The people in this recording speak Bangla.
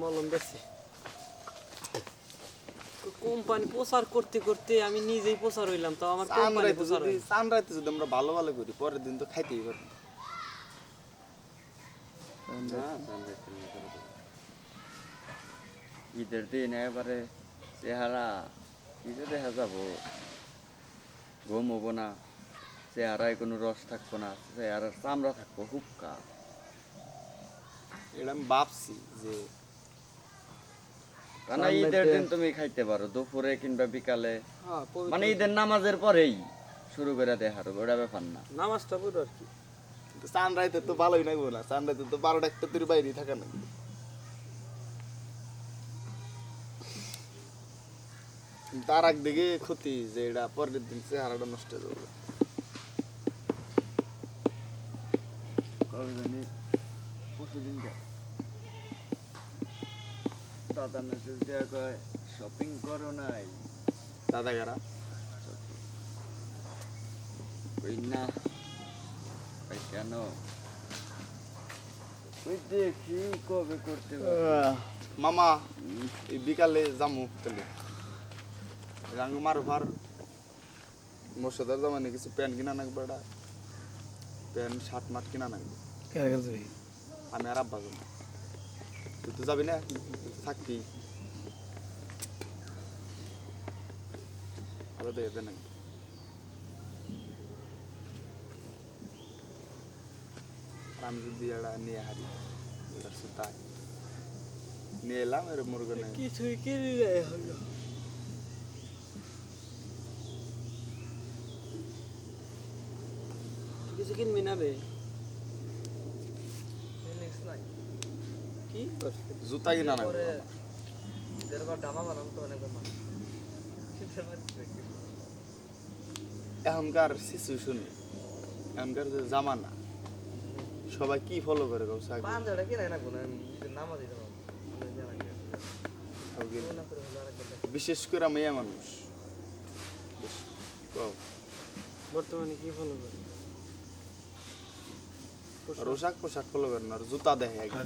মলম কোম্পানি প্রচার করতে করতে আমি নিজেই প্রচার হইলাম তো আমার কোম্পানি চানরাইতে প্রচার যদি আমরা ভালো ভালো করি পরের দিন তো খাইতেই পারব ঈদের দিন এবারে চেহারা ঈদে দেখা যাব ঘুম হব না চেহারায় কোনো রস থাকব না চেহারার চামড়া থাকব হুক্কা এটা আমি ভাবছি যে কারণ ঈদের দিন তুমি খাইতে পারো দুপুরে কিংবা বিকালে। হ্যাঁ, মানে ঈদের নামাজের পরেই শুরু করে দেখার ওটা ব্যাপার না। নামাজটা পড়ো আর কি। চানরাইতে তো ভালোই লাগবো না চানরাইতে তো বারোটা একটা তোর বাইরেই থাকা না তার একদিকে ক্ষতি যে এটা পরের দিন চেহারাটা নষ্ট হয়ে যাবে। কবে জানি? পরশুদিন দাদা মেসেজ দেওয়া কয় শপিং করো নাই? দাদা গারা ওই না কেন? ওই দেখি কবে করতে। মামা এই বিকালে যামু তাহলে। রাঙ্গ মার ভার। মোর্শেদার জামানে কিছু প্যান্ট কিনা নাকবে এটা? প্যান্ট শার্ট মার্ট কিনা নাকবে? আমি আর আব্বা যাব তুই তো যাবি না? থাকবি। আরও দেখবে নাকি। আমি যদি এটা নিয়ে হারি এটা সুতায় নিয়ে এলাম এর মুরগা নেই। কিছুই কিনি যায় হলো। কিছু কিনবি না রে কি? করছিস? জুতা কিনা নাকবে এখনকার সিচুয়েশন এখনকার যে জামানা সবাই কি ফলো করে ব্যবসা বিশেষ করে মেয়ে মানুষ। কও। বর্তমানে কি ফলো করে? পোশাক পোশাক করে না জুতা দেখে